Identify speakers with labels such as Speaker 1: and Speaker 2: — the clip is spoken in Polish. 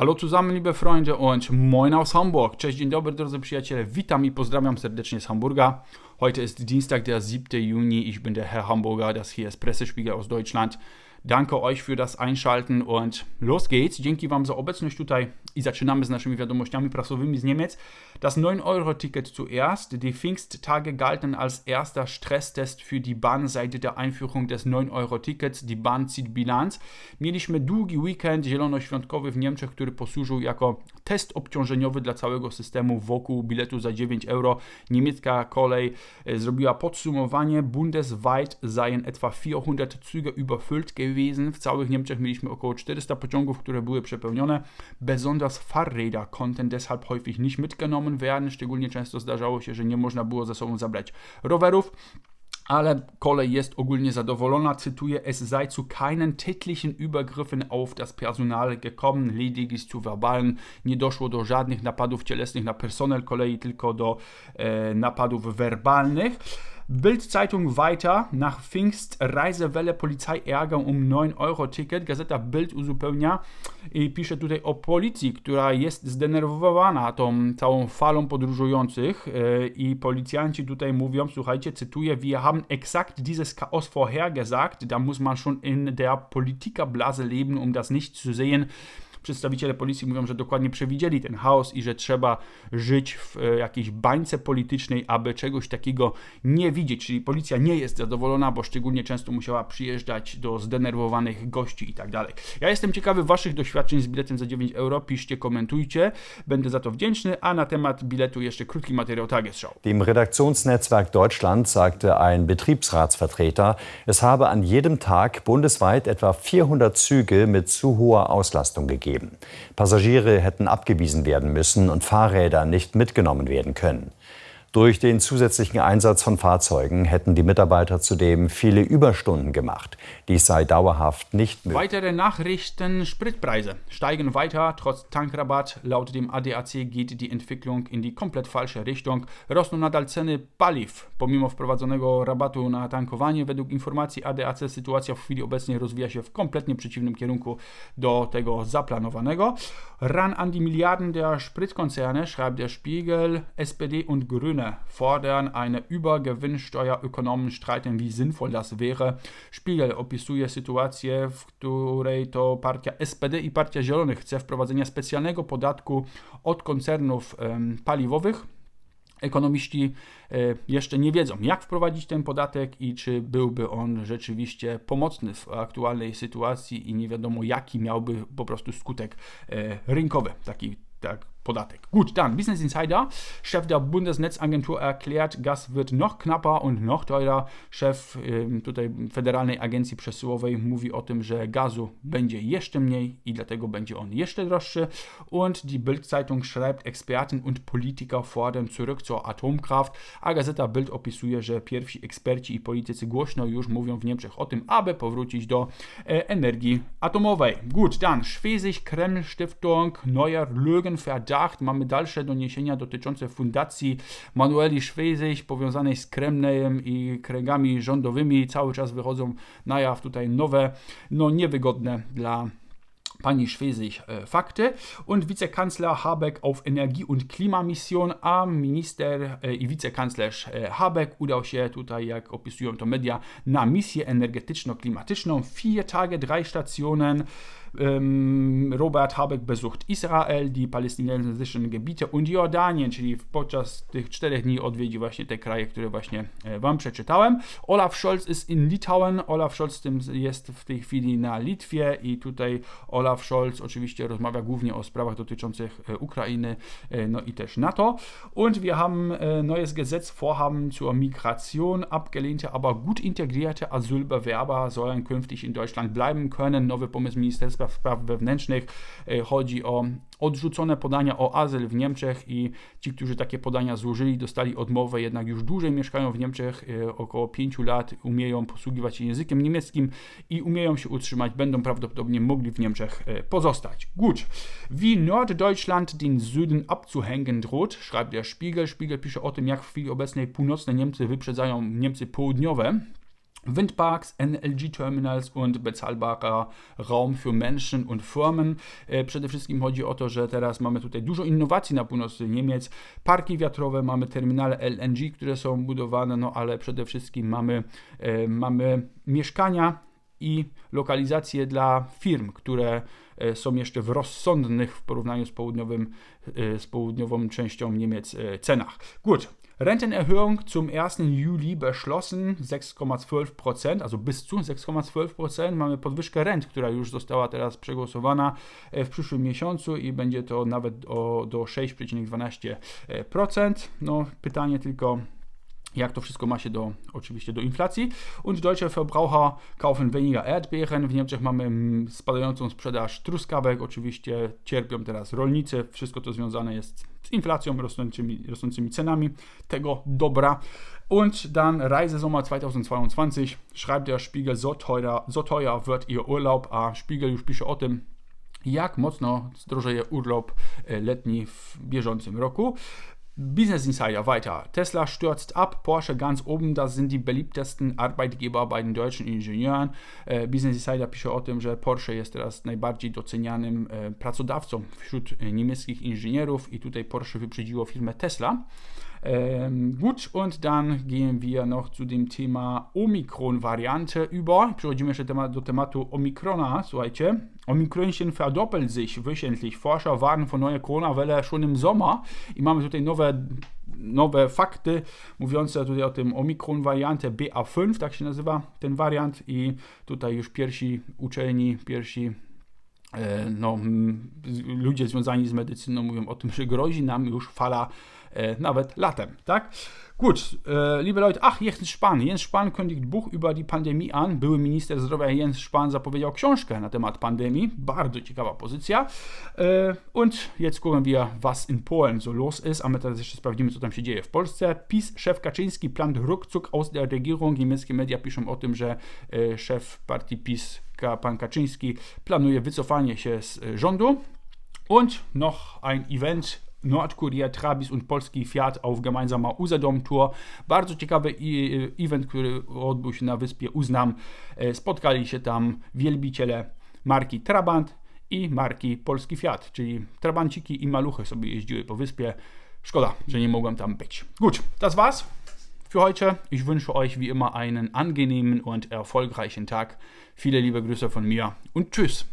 Speaker 1: Hallo zusammen, liebe Freunde und moin aus Hamburg. Cześć, dzień dobry, drodzy przyjaciele. Witam i pozdrawiam serdecznie z Hamburga. Heute ist Dienstag, der 7. Juni. Ich bin der Herr Hamburger. Das hier ist Pressespiegel aus Deutschland. Danke euch für das Einschalten und los geht's. Dzięki Wam za obecność tutaj i zaczynamy z naszymi wiadomościami prasowymi z Niemiec. Das 9-Euro-Ticket zuerst. Die Pfingsttage galten als erster Stresstest für die Bahn seit der Einführung des 9-Euro-Tickets. Die Bahn zieht Bilanz. Mieliśmy długi weekend zielonoświątkowy w Niemczech, który posłużył jako test obciążeniowy dla całego systemu wokół biletu za 9 euro. Niemiecka kolej e, zrobiła podsumowanie. Bundesweit seien etwa 400 Züge überfüllt gewesen. W całych Niemczech mieliśmy około 400 pociągów, które były przepełnione. Besonders Fahrräder konnten deshalb häufig nicht mitgenommen werden. Szczególnie często zdarzało się, że nie można było ze sobą zabrać rowerów ale kolej jest ogólnie zadowolona. Cytuję, es sei zu keinen tätlichen Übergriffen auf das Personal gekommen, lediglich zu verbalen. Nie doszło do żadnych napadów cielesnych na personel kolei, tylko do e, napadów werbalnych. Bild-Zeitung weiter. Nach Pfingst Reisewelle Polizei Ärger um 9-Euro-Ticket. Gazeta Bild uzupełnia i pisze tutaj o policji, która jest zdenerwowana tą całą falą podróżujących e, i policjanci tutaj mówią, słuchajcie, cytuję, wir haben exakt dieses Chaos vorhergesagt, da muss man schon in der Politikerblase leben, um das nicht zu sehen. Przedstawiciele policji mówią, że dokładnie przewidzieli ten chaos i że trzeba żyć w e, jakiejś bańce politycznej, aby czegoś takiego nie widzieć. Czyli policja nie jest zadowolona, bo szczególnie często musiała przyjeżdżać do zdenerwowanych gości i tak dalej. Ja jestem ciekawy Waszych doświadczeń z biletem za 9 euro. Piszcie, komentujcie. Będę za to wdzięczny. A na temat biletu jeszcze krótki materiał Tagesschau.
Speaker 2: Dem Redaktionsnetzwerk Deutschland sagte ein Betriebsratsvertreter, es habe an jedem Tag bundesweit etwa 400 Züge mit zu hoher Auslastung gegeben geben. Passagiere hätten abgewiesen werden müssen und Fahrräder nicht mitgenommen werden können. Durch den zusätzlichen Einsatz von Fahrzeugen hätten die Mitarbeiter zudem viele Überstunden gemacht. Dies sei dauerhaft nicht möglich.
Speaker 1: Weitere Nachrichten: Spritpreise steigen weiter. Trotz Tankrabatt laut dem ADAC geht die Entwicklung in die komplett falsche Richtung. Rosną nadal ceny paliw. Pomimo wprowadzonego rabatu na tankowanie, według informacji ADAC sytuacja w chwili obecnej rozwija się w kompletnie przeciwnym kierunku do tego zaplanowanego. Ran an die Milliarden der Spritkonzerne, schreibt der Spiegel. SPD und Grüne Grüne fordern eine Übergewinnsteuer. Ökonomen streiten, wie sinnvoll das wäre. Spiegel opisuje sytuację, w której to partia SPD i Partia Zielonych chce wprowadzenia specjalnego podatku od koncernów paliwowych. Ekonomiści e, jeszcze nie wiedzą, jak wprowadzić ten podatek i czy byłby on rzeczywiście pomocny w aktualnej sytuacji i nie wiadomo, jaki miałby po prostu skutek e, rynkowy taki tak, Podatek. Gut, dann Business Insider. Chef der Bundesnetzagentur erklärt, Gas wird noch knapper und noch teurer. Szef y, tutaj Federalnej Agencji Przesyłowej mówi o tym, że gazu będzie jeszcze mniej i dlatego będzie on jeszcze droższy. Und die Bild-Zeitung schreibt, Experten und Politiker fordern zurück zur Atomkraft. A gazeta Bild opisuje, że pierwsi eksperci i politycy głośno już mówią w Niemczech o tym, aby powrócić do e, energii atomowej. Gut, dann Schwesig-Kreml-Stiftung, neuer Lügenverdacht Verdacht. Mamy dalsze doniesienia dotyczące fundacji Manueli Szwejzych powiązanej z Kremlem i kręgami rządowymi. Cały czas wychodzą na jaw tutaj nowe, no niewygodne dla Pani Schwesig äh, Fakte und Vizekanzler Habeck auf Energie- und Klimamission, a minister äh, i wicekanclerz äh, Habeck udał się tutaj, jak opisują to media, na misję energetyczno-klimatyczną. Vier Tage, drei Stationen. Robert Habeck besucht Israel, die palästinensischen Gebiete und Jordanien, czyli podczas tych czterech dni odwiedzi właśnie te kraje, które właśnie e, Wam przeczytałem. Olaf Scholz jest in Litauen, Olaf Scholz tym jest w tej chwili na Litwie i tutaj Olaf Scholz oczywiście rozmawia głównie o sprawach dotyczących e, Ukrainy, e, no i też NATO. Und wir haben neues Gesetzvorhaben zur Migration, abgelehnte, aber gut integrierte Asylbewerber sollen künftig in Deutschland bleiben können. Nowy pomysł Ministerstwa Ministerstwa Spraw Wewnętrznych. E, chodzi o odrzucone podania o azyl w Niemczech i ci, którzy takie podania złożyli, dostali odmowę, jednak już dłużej mieszkają w Niemczech, e, około 5 lat, umieją posługiwać się językiem niemieckim i umieją się utrzymać, będą prawdopodobnie mogli w Niemczech e, pozostać. Gut. Wie Norddeutschland den Süden abzuhängen droht, schreibt der Spiegel. Spiegel pisze o tym, jak w chwili obecnej północne Niemcy wyprzedzają Niemcy południowe. Windparks, NLG-Terminals und bezahlbarer Raum für Menschen und Firmen. E, przede wszystkim chodzi o to, że teraz mamy tutaj dużo innowacji na północy Niemiec. Parki wiatrowe, mamy terminale LNG, które są budowane, no ale przede wszystkim mamy, e, mamy mieszkania i lokalizacje dla firm, które e, są jeszcze w rozsądnych w porównaniu z, południowym, z południową częścią Niemiec cenach. Gut, Rentenerhöhung zum 1. Juli beschlossen 6,12 Prozent, also bis zu 6,12 Prozent. Mamy podwyżkę rent, która już została teraz przegłosowana e, w przyszłym miesiącu i będzie to nawet o, do 6,12%. No, pytanie tylko, jak to wszystko ma się do, oczywiście do inflacji. Und deutsche Verbraucher kaufen weniger Erdbeeren. W Niemczech mamy mm, spadającą sprzedaż truskawek. Oczywiście cierpią teraz rolnicy. Wszystko to związane jest z inflacją, rosnącymi, rosnącymi cenami tego dobra. Und dann Reisesommer 2022 schreibt der Spiegel, so teuer, so teuer wird ihr Urlaub. A Spiegel już pisze o tym, jak mocno zdrożeje urlop e, letni w bieżącym roku. Business Insider weiter. Tesla stürzt ab, Porsche ganz oben. Das sind die beliebtesten Arbeitgeber bei den deutschen Ingenieuren. E, Business Insider pisze o tym, że Porsche jest teraz najbardziej docenianym e, pracodawcą wśród e, niemieckich inżynierów i tutaj Porsche wyprzedziło firmę Tesla. Ähm, gut, und dann gehen wir noch zu dem Thema Omikron-Variante über. Przechodzimy jeszcze temat, do tematu Omikrona. Słuchajcie, Omikronchen verdoppelt sich wöchentlich. Forscher warnen vor neuer Corona-Welle schon im Sommer. I mamy tutaj nowe, nowe fakty mówiące tutaj o tym Omikron-Variante BA5, tak się nazywa ten wariant. I tutaj już pierwsi uczeni, pierwsi e, no, ludzie związani z medycyną mówią o tym, że grozi nam już fala nawet latem, tak? Gut, äh, liebe Leute, ach, Jens Spahn. Jens Spahn kündigt Buch über die Pandemie an. Były minister zdrowia Jens Spahn zapowiedział książkę na temat pandemii. Bardzo ciekawa pozycja. Äh, und jetzt gucken wir, was in Polen so los ist. A my teraz jeszcze sprawdzimy, co tam się dzieje w Polsce. PiS, szef Kaczyński plant Rückzug aus der Regierung. Niemieckie media piszą o tym, że e, szef partii PiS, pan Kaczyński, planuje wycofanie się z e, rządu. Und noch ein Event Nordkorea, Trabis und Polski Fiat auf gemeinsamer Usedom-Tour. Bardzo ciekawy event, który odbył się na wyspie Uznam. E, spotkali się tam wielbiciele marki Trabant i marki Polski Fiat, czyli Trabanciki i Maluchy sobie jeździły po wyspie. Szkoda, że nie mogłem tam być. Gut, das war's für heute. Ich wünsche euch wie immer einen angenehmen und erfolgreichen Tag. Viele liebe Grüße von mir und tschüss.